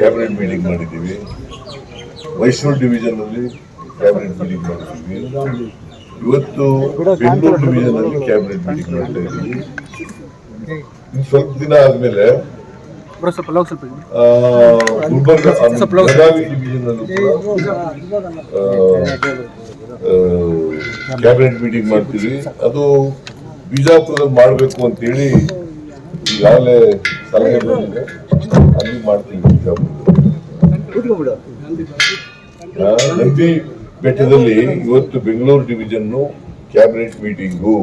Cabinet meeting ಮಾಡಿದ್ದೀವಿ. Mysuru division ಅಲ್ಲಿ cabinet meeting ಮಾಡಿದ್ದೀವಿ. ಇವತ್ತು ಬೆಂಗಳೂರು ಡಿವಿಷನ್ ಅಲ್ಲಿ ಕ್ಯಾಬಿನೆಟ್ ಮೀಟಿಂಗ್ ಮಾಡ್ತಾ ಇದ್ದೀವಿ. ಇನ್ನು ಸ್ವಲ್ಪ ದಿನ ಆದಮೇಲೆ ಗುಲ್ಬರ್ಗ ಬೆಳಗಾವಿ ಡಿವಿಷನ್ ಅಲ್ಲೂ ಕೂಡ ಕ್ಯಾಬಿನೆಟ್ ಮೀಟಿಂಗ್ ಮಾಡ್ತೀವಿ. ಅದು ಬಿಜಾಪುರದಲ್ಲಿ ಮಾಡಬೇಕು ಅಂತೇಳಿ ಈಗಾಗಲೇ ಸಲಹೆ ಬಂದಿದೆ. ಅಲ್ಲಿ ನಂದಿ ಬೆಟ್ಟದಲ್ಲಿ ಇವತ್ತು ಬೆಂಗಳೂರು ಡಿವಿಷನ್ ಕ್ಯಾಬಿನೆಟ್ ಮೀಟಿಂಗು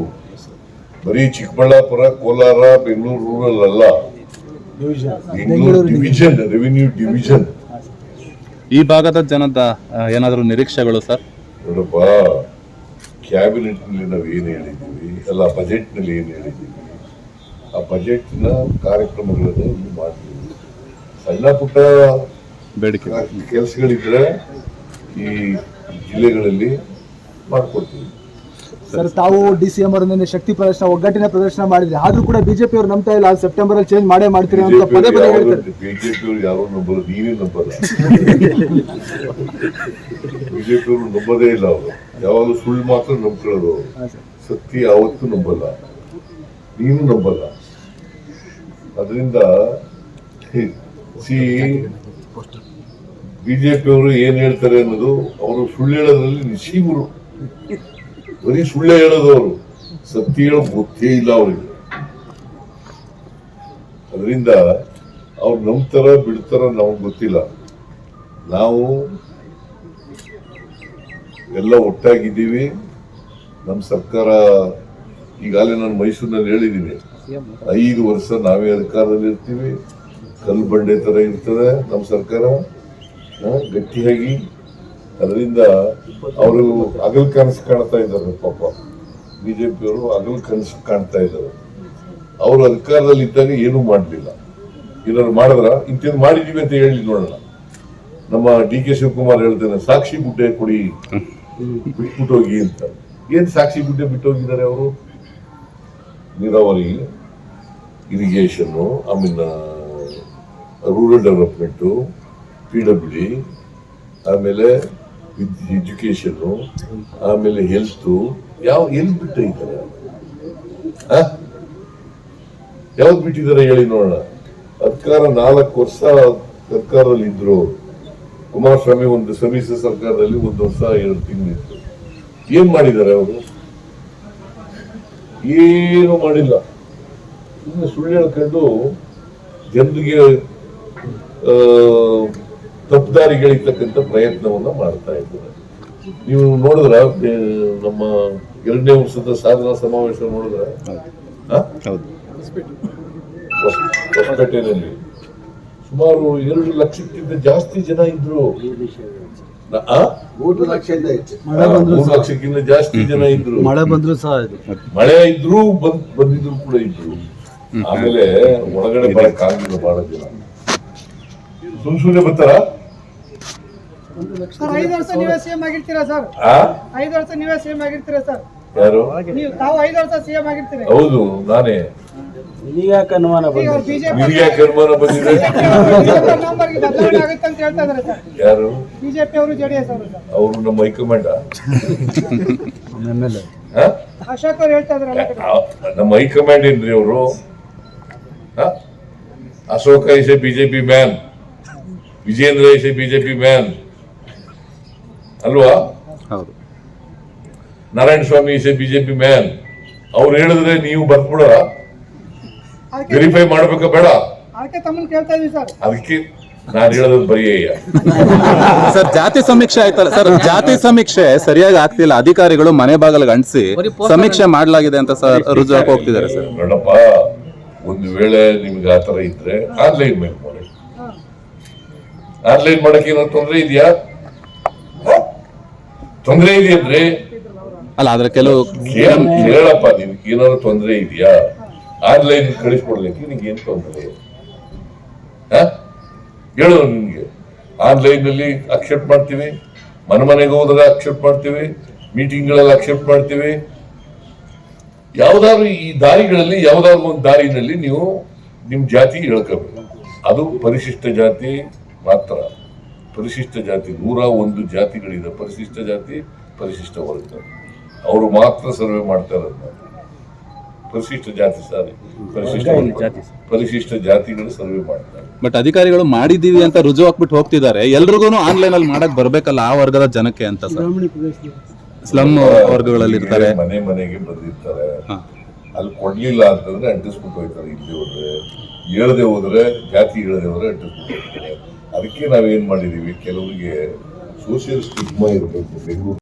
ಬರೀ ಚಿಕ್ಕಬಳ್ಳಾಪುರ ಕೋಲಾರ ಬೆಂಗಳೂರು ರೂರಲ್ ಅಲ್ಲ. ಬೆಂಗಳೂರು ಡಿವಿಷನ್ ರೆವಿನ್ಯೂ ಡಿವಿಷನ್ ಈ ಭಾಗದ ಜನದ ಏನಾದರೂ ನಿರೀಕ್ಷೆಗಳು ಸರ್? ನೋಡಪ್ಪ ಕ್ಯಾಬಿನೆಟ್ನಲ್ಲಿ ನಾವು ಏನು ಹೇಳಿದ್ದೀವಿ? ಅಲ್ಲ ಬಜೆಟ್ನಲ್ಲಿ ಏನು ಹೇಳಿದ್ದೀವಿ? ಆ ಬಜೆಟ್ನ ನ ಕಾರ್ಯಕ್ರಮಗಳನ್ನು ಇಲ್ಲಿ ಮಾಡ್ತೀವಿ. ಸಣ್ಣ ಪುಟ್ಟ ಬೇಡಿಕೆ ಕೆಲಸಗಳಿದ್ರೆ ಈ ಜಿಲ್ಲೆಗಳಲ್ಲಿ ಮಾಡ್ಕೊಡ್ತೀವಿ. ಸರ್ ತಾವು ಡಿ ಸಿ ಎಂ ಅವರ ಶಕ್ತಿ ಪ್ರದರ್ಶನ ಒಗ್ಗಟ್ಟಿನ ಪ್ರದರ್ಶನ ಮಾಡಿದ್ರೆ. ಆದ್ರೂ ಕೂಡ ಬಿಜೆಪಿ ಅವರು ನಂಬ್ತಾ ಇಲ್ಲ ಸೆಪ್ಟೆಂಬರ್ ಅಲ್ಲಿ ಚೇಂಜ್ ಮಾಡೇ ಮಾಡ್ತೀರಿ ಅಂತ ಪದೇ ಪದೇ ಹೇಳ್ತಾರೆ. ಬಿಜೆಪಿ ಅವರು ಯಾರು ನಂಬಲ್ಲ ನೀವೇ ನಂಬಲ್ಲ. ಬಿಜೆಪಿ ಅವರು ನಂಬೋದೇ ಇಲ್ಲ ಅವರು. ಯಾವಾಗಲೂ ಸುಳ್ಳು ಮಾತ್ರ ನಂಬ್ಕೊಳ್ಳೋದು. ಸತ್ಯ ಯಾವತ್ತೂ ನಂಬಲ್ಲ. ನೀನು ನಂಬಲ್ಲ. ಅದರಿಂದ ಸಿ ಬಿಜೆಪಿ ಅವರು ಏನ್ ಹೇಳ್ತಾರೆ ಅನ್ನೋದು ಅವರು ಸುಳ್ಳು ಹೇಳೋದ್ರಲ್ಲಿ ನಿಶೀಮರು ಬರೀ ಸುಳ್ಳೆ ಹೇಳೋದು ಅವರು. ಸತ್ಯ ಹೇಳೋ ಗೊತ್ತೇ ಇಲ್ಲ ಅವರಿಗೆ. ಅದರಿಂದ ಅವ್ರು ನಂಬ್ತಾರ ಬಿಡ್ತಾರ ನಮಗೆ ಗೊತ್ತಿಲ್ಲ. ನಾವು ಎಲ್ಲ ಒಟ್ಟಾಗಿದ್ದೀವಿ. ನಮ್ಮ ಸರ್ಕಾರ, ಈಗಾಗಲೇ ನಾನು ಮೈಸೂರಿನಲ್ಲಿ ಹೇಳಿದ್ದೀನಿ. ಐದು ವರ್ಷ ನಾವೇ ಅಧಿಕಾರದಲ್ಲಿ ಇರ್ತೀವಿ ಕಲ್ಲು ಬಂಡೆ ತರ ಇರ್ತದೆ ನಮ್ಮ ಸರ್ಕಾರ. ಗಟ್ಟಿಯಾಗಿ. ಅದರಿಂದ ಅವರು ಅಗಲ್ ಕನಸು ಕಾಣ್ತಾ ಇದ್ದಾರೆ ಪಾಪ. ಬಿಜೆಪಿಯವರು ಹಗಲ್ ಕನಸು ಕಾಣ್ತಾ ಇದ್ದಾರೆ. ಅವರು ಅಧಿಕಾರದಲ್ಲಿ ಇದ್ದಾಗ ಏನೂ ಮಾಡಲಿಲ್ಲ. ಏನಾದ್ರು ಮಾಡಿದ್ರ ಇಂಥದ್ದು ಮಾಡಿದೀವಿ ಅಂತ ಹೇಳಿ ನೋಡೋಣ. ನಮ್ಮ ಡಿ ಕೆ ಶಿವಕುಮಾರ್ ಹೇಳ್ತೇನೆ, ಸಾಕ್ಷಿ ಗುಡ್ಡೆ ಕೊಡಿ ಬಿಟ್ಬಿಟ್ಟೋಗಿ ಅಂತ. ಏನ್ ಸಾಕ್ಷಿ ಗುಡ್ಡೆ ಬಿಟ್ಟೋಗಿದ್ದಾರೆ ಅವರು? ನೀರಾವರಿ ಇರಿಗೇಷನ್ ಆಮೇಲೆ rural development P W D ಆಮೇಲೆ ಎಜುಕೇಷನು ಆಮೇಲೆ ಹೆಲ್ತ್ ಯಾವ, ಎಲ್ಲಿ ಬಿಟ್ಟು ಇದ್ದಾರೆ ಯಾವ್ದು ಬಿಟ್ಟಿದ್ದಾರೆ ಹೇಳಿ ನೋಡೋಣ. ಅಧಿಕಾರ ನಾಲ್ಕು ವರ್ಷ ಸರ್ಕಾರದಲ್ಲಿ ಇದ್ರು. ಕುಮಾರಸ್ವಾಮಿ ಒಂದು ಸಮ್ಮಿಶ್ರ ಸರ್ಕಾರದಲ್ಲಿ ಒಂದು ವರ್ಷ, ಎರಡು ತಿಂಗಳಿತ್ತು ಏನ್ ಮಾಡಿದ್ದಾರೆ ಅವರು? ಏನು ಮಾಡಿಲ್ಲ. ಸುಳ್ಳು ಹೇಳ್ಕೊಂಡು ಜನರಿಗೆ ತಪ್ಪುದಾರಿಗಳಿರ್ತಕ್ಕಂಥ ಪ್ರಯತ್ನವನ್ನ ಮಾಡ್ತಾ ಇದ್ದಾರೆ. ನೀವು ನೋಡಿದ್ರ ನಮ್ಮ ಎರಡನೇ ವರ್ಷದ ಸಾಧನಾ ಸಮಾವೇಶ ನೋಡಿದ್ರ? ಹೌದು. ಹೊಸಪೇಟೆಯಲ್ಲಿ. ಸುಮಾರು ಎರಡು ಲಕ್ಷಕ್ಕಿಂತ ಜಾಸ್ತಿ ಜನ ಇದ್ರು? ಮೂರು ಲಕ್ಷಕ್ಕಿಂತ ಜಾಸ್ತಿ ಜನ ಇದ್ರು. ಮಳೆ ಬಂದ್ರು ಸಹ ಇದು. ಮಳೆ ಇದ್ರು ಬಂದ್ ಬಂದಿದ್ರು ಕೂಡ ಇದ್ರು. ಆಮೇಲೆ ಒಳಗಡೆ ಬರಕ್ ಆಗಿಲ್ಲ ಬಹಳ ಜನ. ಸುಮ್ ಸುಮ್ನೆ ಬರ್ತಾರ? ಸರ್ ಐದು ವರ್ಷ ನೀವೇ ಸಿಎಂ ಆಗಿರ್ತೀರಾ ಸರ್? ಆ? ಐದು ವರ್ಷ ನೀವೇ ಸಿಎಂ ಆಗಿರ್ತೀರಾ ಸರ್? ಯಾರು? ನೀವು ತಾವು ಐದು ವರ್ಷ ಸಿಎಂ ಆಗಿರ್ತೀರಿ. ಹೌದು ನಾನೇ. ಈಗ ಅನುಮಾನ ಬಂದಿದೆ? ನಿಮ್ಗೆ ಅನುಮಾನ ಬಂದಿದೆ? ನಂಬರ್ಗೆ ಬದಲಾವಣೆ ಆಗುತ್ತೆ ಅಂತ ಹೇಳ್ತಾ ಇದಾರೆ ಸರ್. ಯಾರು? ಬಿಜೆಪಿ ಅವರು ಜೆಡಿಎಸ್ ಅವರು ಸರ್. ಅವರು ನಮ್ಮ ಹೈಕಮಾಂಡ್. ಅಶೋಕ್ ಅವ್ರು ಹೇಳ್ತಾ ಇದ್ರಲ್ಲ ನಮ್ಮ ಹೈಕಮಾಂಡ್ ಏನ್ರಿ ಅವರು? Ashoka is a BJP man Vijayendra is a BJP man. ಅಲ್ವಾ? ಹೌದು. Narayana Swamy is a BJP man. ಅವ್ರು ಹೇಳಿದ್ರೆ ನೀವು ಬರ್ಬಿಡ ವೆರಿಫೈ ಮಾಡ್ಬೇಕ ಬೇಡ. ಅದಕ್ಕೆ ನಾನು ಹೇಳೋದು ಬರೀ ಸರ್ ಜಾತಿ ಸಮೀಕ್ಷೆ ಆಯ್ತಲ್ಲ? ಸರ್ ಜಾತಿ ಸಮೀಕ್ಷೆ ಸರಿಯಾಗಿ ಆಗ್ತಿಲ್ಲ. ಅಧಿಕಾರಿಗಳು ಮನೆ ಬಾಗಿಲಿಗೆ ಅಂಟಿಸಿ ಸಮೀಕ್ಷೆ ಮಾಡಲಾಗಿದೆ ಅಂತ ಸರ್ ರುಜು ಹಾಕಿ ಹೋಗ್ತಿದ್ದಾರೆ ಸರ್. ನೋಡಪ್ಪ ಒಂದು ವೇಳೆ ನಿಮ್ಗೆ ಆ ತರ ಇದ್ರೆ ಆನ್ಲೈನ್ ಮೇಲೆ ಆನ್ಲೈನ್ ಮಾಡಕ್ಕೆ ಏನಾದ್ರು ತೊಂದರೆ ಇದೆಯಾ? ತೊಂದರೆ ಇದೆಯಂದ್ರೆ ಅಲ್ಲ ಆದ್ರೆ ಕೆಲವು ಹೇಳಪ್ಪ ಕೇಳಪ್ಪ ನಿನ್ಗೆ ಏನಾದ್ರು ತೊಂದರೆ ಇದೆಯಾ? ಆನ್ಲೈನ್ ಕಳಿಸ್ಕೊಡ್ಲಿಕ್ಕೆ ನಿನ್ಗೆ ಏನ್ ತೊಂದರೆ? ಹೇಳು ನಿನ್ಗೆ. ಆನ್ಲೈನ್ ಅಲ್ಲಿ ಅಕ್ಸೆಪ್ಟ್ ಮಾಡ್ತೀವಿ. ಮನೆ ಮನೆಗೆ ಹೋದಾಗ ಅಕ್ಸೆಪ್ಟ್ ಮಾಡ್ತೀವಿ. ಮೀಟಿಂಗ್ಗಳಲ್ಲಿ ಅಕ್ಸೆಪ್ಟ್ ಮಾಡ್ತೀವಿ. ಯಾವ್ದಾದ್ರು ಈ ದಾರಿಗಳಲ್ಲಿ ಯಾವ್ದಾದ್ರು ಒಂದು ದಾರಿನಲ್ಲಿ ನೀವು ನಿಮ್ ಜಾತಿ ಹೇಳ್ಕೋಬೇಕು. ಅದು ಪರಿಶಿಷ್ಟ ಜಾತಿ ಮಾತ್ರ ಪರಿಶಿಷ್ಟ ಜಾತಿ ನೂರ ಒಂದು ಜಾತಿಗಳಿದೆ ಪರಿಶಿಷ್ಟ ಜಾತಿ ಪರಿಶಿಷ್ಟ ವರ್ಗ. ಅವರು ಮಾತ್ರ ಸರ್ವೆ ಮಾಡ್ತಾ ಇರೋದು. ಪರಿಶಿಷ್ಟ ಜಾತಿ ಸಾರಿ. ಪರಿಶಿಷ್ಟ. ಪರಿಶಿಷ್ಟ ಜಾತಿಗಳು ಸರ್ವೆ ಮಾಡ್ತಾರೆ ಬಟ್ ಅಧಿಕಾರಿಗಳು ಮಾಡಿದೀವಿ ಅಂತ ರುಜು ಹಾಕ್ಬಿಟ್ಟು ಹೋಗ್ತಿದ್ದಾರೆ. ಎಲ್ರಿಗೂ ಆನ್ಲೈನ್ ಅಲ್ಲಿ ಮಾಡಕ್ ಬರ್ಬೇಕಲ್ಲ ಆ ವರ್ಗದ ಜನಕ್ಕೆ ಅಂತ ಸರ್. ಸ್ಲಮ್ ವರ್ಗಗಳಲ್ಲಿ ಇರ್ತಾರೆ ಮನೆ ಮನೆಗೆ ಬಂದಿರ್ತಾರೆ. ಹಾ. ಅಲ್ಲಿ ಕೊಡಲಿಲ್ಲ ಅಂತಂದ್ರೆ ಅಂಟಿಸ್ಬಿಟ್ಟು ಹೋಗ್ತಾರೆ ಇಲ್ಲಿ ಹೋದ್ರೆ, ಹೇಳದೆ ಹೋದ್ರೆ, ಜಾತಿ ಹೇಳದೆ ಹೋದ್ರೆ ಅಂಟಿಸ್ಬಿಟ್ಟು ಹೋಗ್ತಾರೆ. ಅದಕ್ಕೆ ನಾವೇನು ಮಾಡಿದ್ದೀವಿ ಕೆಲವರಿಗೆ ಸೋಷಿಯಲ್ ಸ್ಟಿಗ್ಮಾ ಇರಬೇಕು, ಬೆಂಗಳೂರು